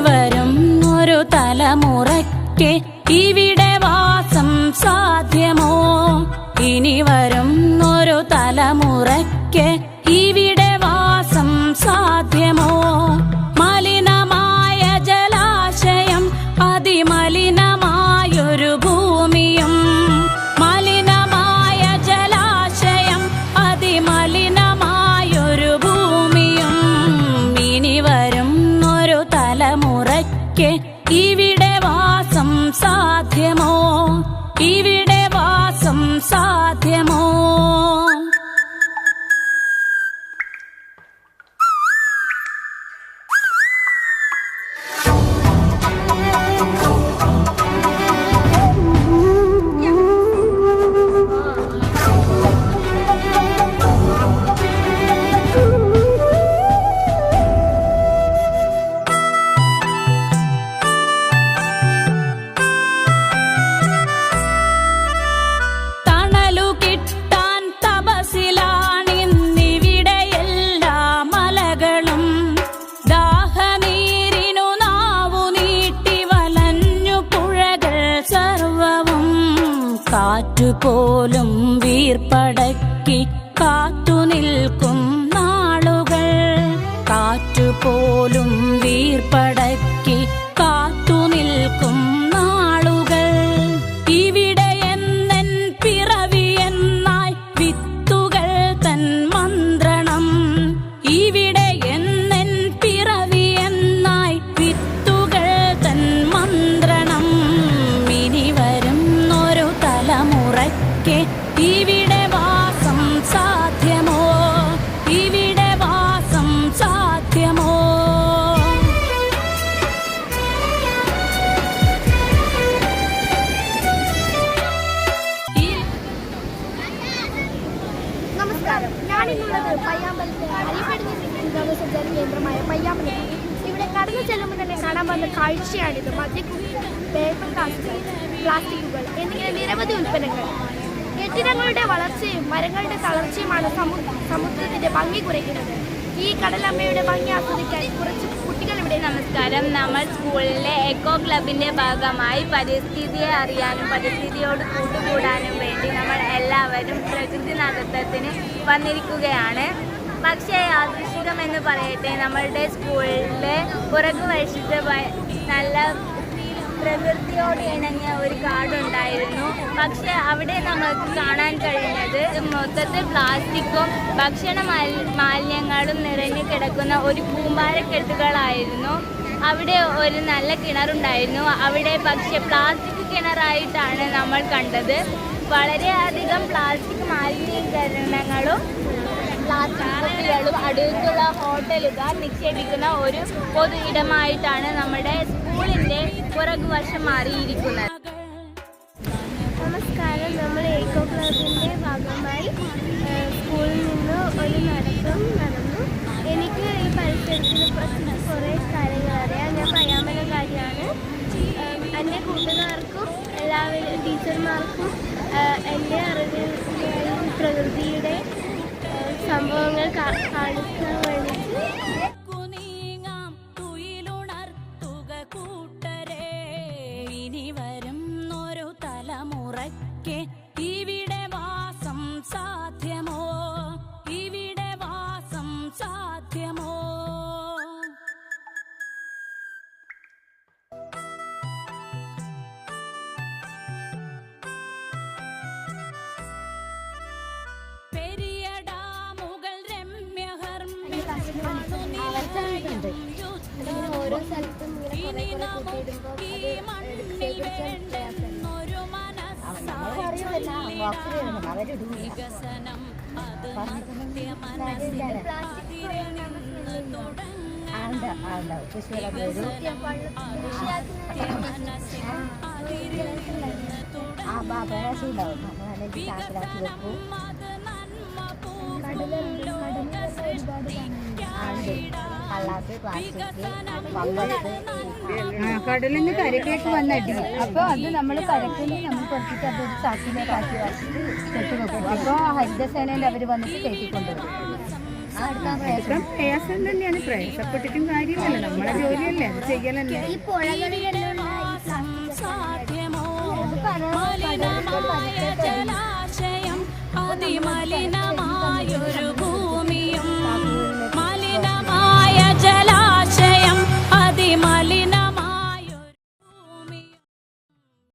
വരും ഒരു തലമുറയ്ക്ക് ഇവിടെ വാസം സാധ്യമോ? ഇനി വരും ഒരു തലമുറയ്ക്ക് തലമുറയ്ക്ക് ഇവിടെ വാസം സാധ്യമോ? ഇവിടെ വാസം സാധ്യമോ? കാറ്റുപോലും വീർപ്പടക്കി കാത്തു നിൽക്കും നാളുകൾ. കാറ്റുപോലും വീർപ്പടക്കി കാത്തു നിൽക്കും തലമുറയ്ക്ക് ഇവിടെ വാസം സാധ്യമോ? ഇവിടെ വാസം സാധ്യമോ? നമസ്കാരം. ഞാനിന്നുള്ളത് പയ്യാമ്പലത്തെ അരിപ്പടി വിനോദസഞ്ചാര കേന്ദ്രമായ പയ്യാമ്പലം ഇവിടെ കടന്നു ചെല്ലുമ്പോൾ തന്നെ കാണാൻ വന്ന കാഴ്ചയാണിത്. മദ്യക്കുപ്പി പേപ്പർ കാശുകൾ പ്ലാസ്റ്റിക്കുകൾ എന്നിങ്ങനെ നിരവധി ഉൽപ്പന്നങ്ങൾ. കെട്ടിടങ്ങളുടെ വളർച്ചയും മരങ്ങളുടെ തളർച്ചയുമാണ് സമു സമുദ്രത്തിന്റെ ഭംഗി കുറയ്ക്കുന്നത്. ഈ കടലമ്മയുടെ ഭംഗി ആസ്വദിക്കാൻ കുറച്ച് കുട്ടികൾ ഇവിടെ നമസ്കാരം. നമ്മൾ സ്കൂളിലെ എക്കോ ക്ലബിന്റെ ഭാഗമായി പരിസ്ഥിതിയെ അറിയാനും പരിസ്ഥിതിയോട് കൂട്ടുകൂടാനും വേണ്ടി നമ്മൾ എല്ലാവരും പ്രകൃതി നടത്തത്തിന് വന്നിരിക്കുകയാണ്. പക്ഷേ യാദൃശികം എന്ന് പറയട്ടെ നമ്മളുടെ സ്കൂളിലെ വ- നല്ല പ്രകൃതിയോട് ഇണങ്ങിയ ഒരു കാടുണ്ടായിരുന്നു പക്ഷെ അവിടെ നമുക്ക് കാണാൻ കഴിഞ്ഞത് മൊത്തത്തിൽ പ്ലാസ്റ്റിക്കും ഭക്ഷണ മാലിന്യങ്ങളും നിറഞ്ഞു കിടക്കുന്ന ഒരു പൂമ്പാരക്കെട്ടുകളായിരുന്നു അവിടെ ഒരു നല്ല കിണറുണ്ടായിരുന്നു. അവിടെ പക്ഷെ പ്ലാസ്റ്റിക് കിണറായിട്ടാണ് നമ്മൾ കണ്ടത്. വളരെയധികം പ്ലാസ്റ്റിക് മാലിന്യീകരണങ്ങളും പ്ലാസ്റ്റിക് അടുത്തുള്ള ഹോട്ടലുകാർ നിക്ഷേപിക്കുന്ന ഒരു പൊതു ഇടമായിട്ടാണ് നമ്മുടെ സ്കൂളിന്റെ പുറകുവശം മാറിയിരിക്കുന്നത് നമസ്കാരം. നമ്മൾ ഏക്കോ ക്ലബിന്റെ ഭാഗമായി സ്കൂളിൽ നിന്ന് ഒരു നടത്തം നടന്നു. എനിക്ക് ഈ പരിസരത്തിനെ കുറിച്ച് കുറേ കാര്യങ്ങൾ അറിയാം. ഞാൻ പയ്യാമ്പലക്കാരിയാണ് ഏഹ്, എന്റെ കൂട്ടുകാർക്കും എല്ലാവരും ടീച്ചർമാർക്കും എന്റെ അറിവിൽ പ്രകൃതിയുടെ തലമുറയ്ക്ക് ഇവിടെ വികസനം അത് മധ്യ മനസ്സിൽ കാതിരണിന്ന് മനസ്സിൽ കാതിരണിന്ന് വികസനം അത് നന്മ പൂക്കും ലോക ആ നിന്ന് കരക്കേക്ക് വന്നടി അപ്പോൾ അത് നമ്മൾ കരക്കിന് നമ്മൾ കുറച്ചിട്ട് അത് ഒരു ചാക്കിലേക്ക് ആക്കി കെട്ടി വെക്കും. അപ്പോൾ ഹരിതസേനയിൽ അവർ വന്നിട്ട് കയറ്റിക്കൊണ്ടുവരും പ്രയാസം. തന്നെയാണ്. പ്രയാസപ്പെട്ടിട്ടും കാര്യമല്ല. നമ്മളെ ജോലിയല്ലേ. അത് ചെയ്യലല്ലേ. ഈ പുഴകളിലെല്ലാം അതിമലിനമായൊരു